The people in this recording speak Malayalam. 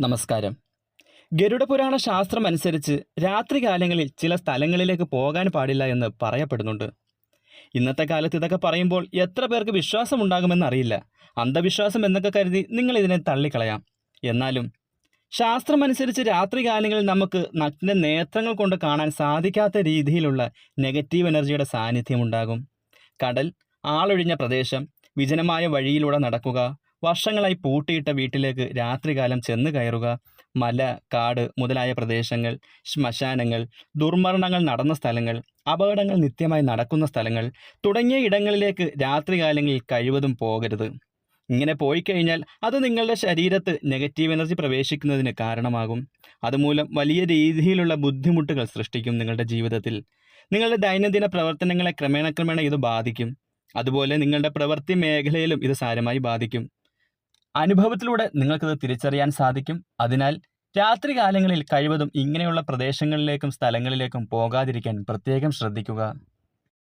നമസ്കാരം. ഗരുഡപുരാണ ശാസ്ത്രം അനുസരിച്ച് രാത്രികാലങ്ങളിൽ ചില സ്ഥലങ്ങളിലേക്ക് പോകാൻ പാടില്ല എന്ന് പറയപ്പെടുന്നുണ്ട്. ഇന്നത്തെ കാലത്ത് ഇതൊക്കെ പറയുമ്പോൾ എത്ര പേർക്ക് വിശ്വാസമുണ്ടാകുമെന്ന് അറിയില്ല അന്ധവിശ്വാസം എന്നൊക്കെ കരുതി നിങ്ങൾ ഇതിനെ തള്ളിക്കളയാം. എന്നാലും ശാസ്ത്രമനുസരിച്ച് രാത്രികാലങ്ങളിൽ നമുക്ക് നഗ്ന നേത്രങ്ങൾ കൊണ്ട് കാണാൻ സാധിക്കാത്ത രീതിയിലുള്ള നെഗറ്റീവ് എനർജിയുടെ സാന്നിധ്യം ഉണ്ടാകും. കടൽ ആളൊഴിഞ്ഞ പ്രദേശം വിജനമായ വഴിയിലൂടെ നടക്കുക വർഷങ്ങളായി പൂട്ടിയിട്ട വീട്ടിലേക്ക് രാത്രികാലം ചെന്ന് കയറുക. മല കാട് മുതലായ പ്രദേശങ്ങൾ ശ്മശാനങ്ങൾ ദുർമരണങ്ങൾ നടന്ന സ്ഥലങ്ങൾ അപകടങ്ങൾ നിത്യമായി നടക്കുന്ന സ്ഥലങ്ങൾ തുടങ്ങിയ ഇടങ്ങളിലേക്ക് രാത്രികാലങ്ങളിൽ കഴിവതും പോകരുത്. ഇങ്ങനെ പോയി കഴിഞ്ഞാൽ അത് നിങ്ങളുടെ ശരീരത്ത് നെഗറ്റീവ് എനർജി പ്രവേശിക്കുന്നതിന് കാരണമാകും. അതുമൂലം വലിയ രീതിയിലുള്ള ബുദ്ധിമുട്ടുകൾ സൃഷ്ടിക്കും നിങ്ങളുടെ ജീവിതത്തിൽ. നിങ്ങളുടെ ദൈനംദിന പ്രവർത്തനങ്ങളെ ക്രമേണ ക്രമേണ ഇത് ബാധിക്കും. അതുപോലെ നിങ്ങളുടെ പ്രവൃത്തി മേഖലയിലും ഇത് സാരമായി ബാധിക്കും. അനുഭവത്തിലൂടെ നിങ്ങൾക്കത് തിരിച്ചറിയാൻ സാധിക്കും. അതിനാൽ രാത്രി കാലങ്ങളിൽ കഴിവതും ഇങ്ങനെയുള്ള പ്രദേശങ്ങളിലേക്കും സ്ഥലങ്ങളിലേക്കും പോകാതിരിക്കാൻ പ്രത്യേകം ശ്രദ്ധിക്കുക.